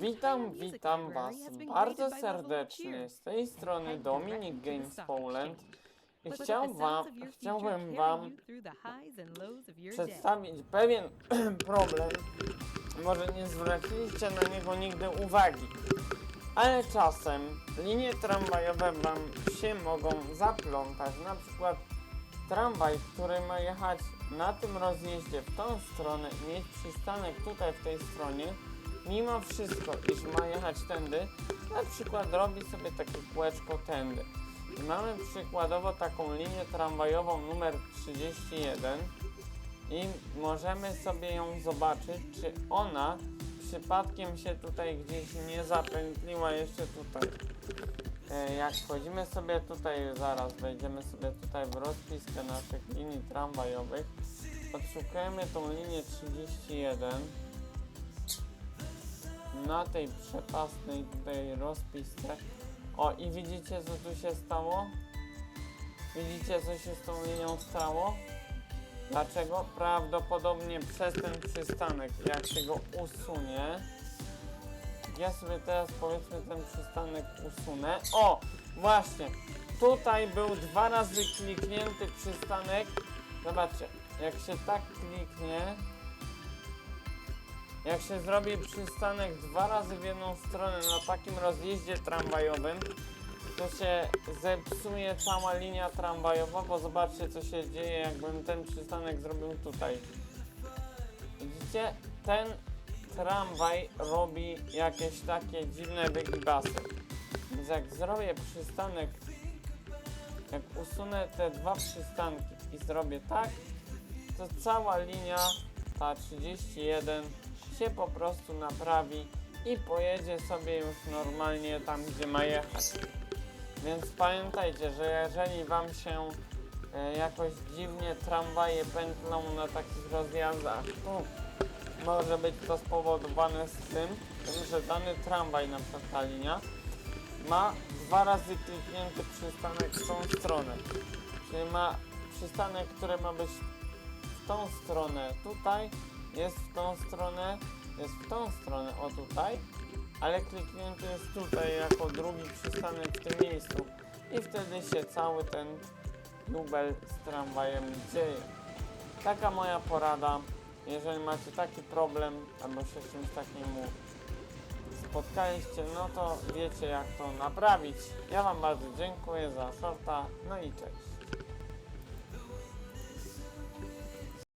Witam, witam Was bardzo serdecznie. Z tej strony Dominik Games Poland. I chciał wam, chciałbym Wam przedstawić pewien problem. Może nie zwróciliście na niego nigdy uwagi, ale czasem linie tramwajowe Wam się mogą zaplątać. Na przykład tramwaj, który ma jechać na tym rozjeździe w tą stronę, mieć przystanek tutaj w tej stronie, mimo wszystko, iż ma jechać tędy, na przykład robi sobie takie kółeczko tędy. I mamy przykładowo taką linię tramwajową numer 31 i możemy sobie ją zobaczyć, czy ona przypadkiem się tutaj gdzieś nie zapętliła jeszcze tutaj. E, Jak wchodzimy sobie tutaj, zaraz wejdziemy sobie tutaj w rozpiskę naszych linii tramwajowych, odszukujemy tą linię 31 na tej przepastnej tutaj rozpisce. O i widzicie co tu się stało? Widzicie co się z tą linią stało? Dlaczego? Prawdopodobnie przez ten przystanek, jak się go usunie. Ja sobie teraz powiedzmy ten przystanek usunę. O! Właśnie! Tutaj był dwa razy kliknięty przystanek. Zobaczcie, jak się tak kliknie, jak się zrobi przystanek dwa razy w jedną stronę na takim rozjeździe tramwajowym, to się zepsuje cała linia tramwajowa, bo zobaczcie co się dzieje jakbym ten przystanek zrobił tutaj. Widzicie? Ten tramwaj robi jakieś takie dziwne wygibasy. Więc jak zrobię przystanek, jak usunę te dwa przystanki i zrobię tak, to cała linia, ta 31, się po prostu naprawi i pojedzie sobie już normalnie tam, gdzie ma jechać. Więc pamiętajcie, że jeżeli Wam się e, jakoś dziwnie tramwaje pętlą na takich rozjazdach, to może być to spowodowane z tym, że dany tramwaj, na przykład ta linia, ma dwa razy kliknięty przystanek w tą stronę. Czyli ma przystanek, który ma być w tą stronę tutaj, jest w tą stronę, jest w tą stronę, o tutaj, ale kliknięty jest tutaj jako drugi przystanek w tym miejscu. I wtedy się cały ten dubel z tramwajem dzieje. Taka moja porada. Jeżeli macie taki problem, albo się z czymś takim spotkaliście, no to wiecie jak to naprawić. Ja Wam bardzo dziękuję za shorta, no i cześć.